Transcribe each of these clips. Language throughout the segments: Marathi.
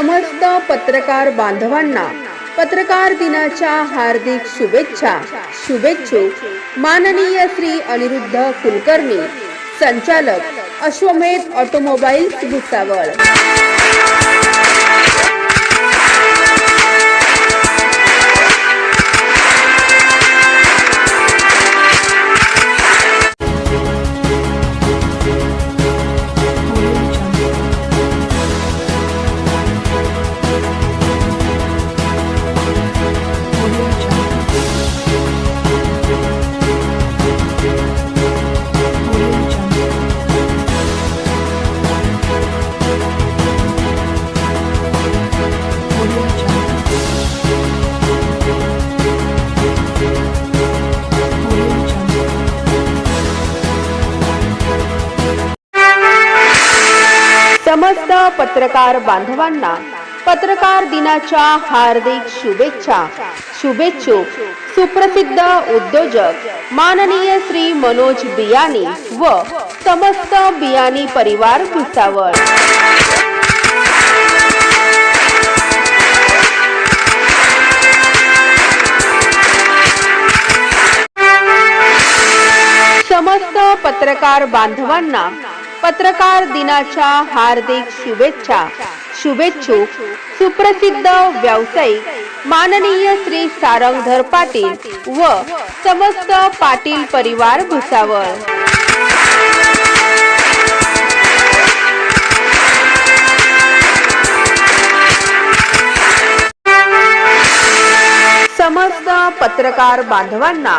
समस्त पत्रकार बांधवांना पत्रकार दिनाच्या हार्दिक शुभेच्छा. शुभेच्छुक माननीय श्री अनिरुद्ध कुलकर्णी संचालक अश्वमेध ऑटोमोबाईल्स भुसावळ. समस्त पत्रकार बांधवांना पत्रकार दिनाच्या हार्दिक शुभेच्छा. शुभेच्छुक सुप्रसिद्ध उद्योजक माननीय श्री मनोज बियानी व समस्त बियाणी परिवार भुसावळ. समस्त पत्रकार बांधवांना पत्रकार दिनाच्या हार्दिक शुभेच्छा. शुभेच्छुक सुप्रसिद्ध व्यावसायिक माननीय श्री सारंगधर पाटील व समस्त पाटील परिवार भुसावळ. समस्त पत्रकार बांधवांना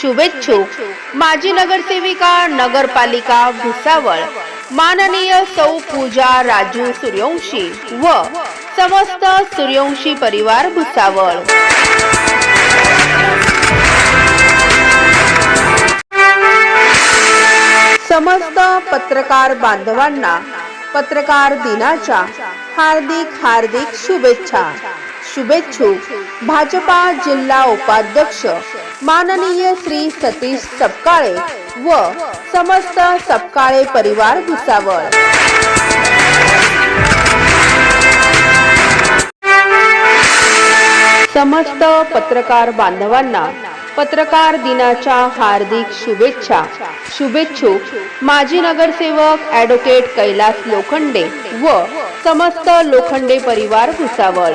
शुभेच्छुक माजी नगरसेविका नगरपालिका भुसावळ. माननीय सौ पूजा राजू सूर्यवंशी व समस्त सूर्यवंशी परिवार भुसावळ. समस्त पत्रकार बांधवांना पत्रकार दिनाच्या हार्दिक हार्दिक शुभेच्छा. शुभेच्छुक भाजपा जिल्हा उपाध्यक्ष माननीय श्री सतीश सपकाळे व समस्त सपकाळे परिवार भुसावळ. समस्त पत्रकार बांधवांना पत्रकार दिनाच्या हार्दिक शुभेच्छा. शुभेच्छुक माजी नगरसेवक ॲडव्होकेट कैलास लोखंडे व समस्त लोखंडे परिवार भुसावळ.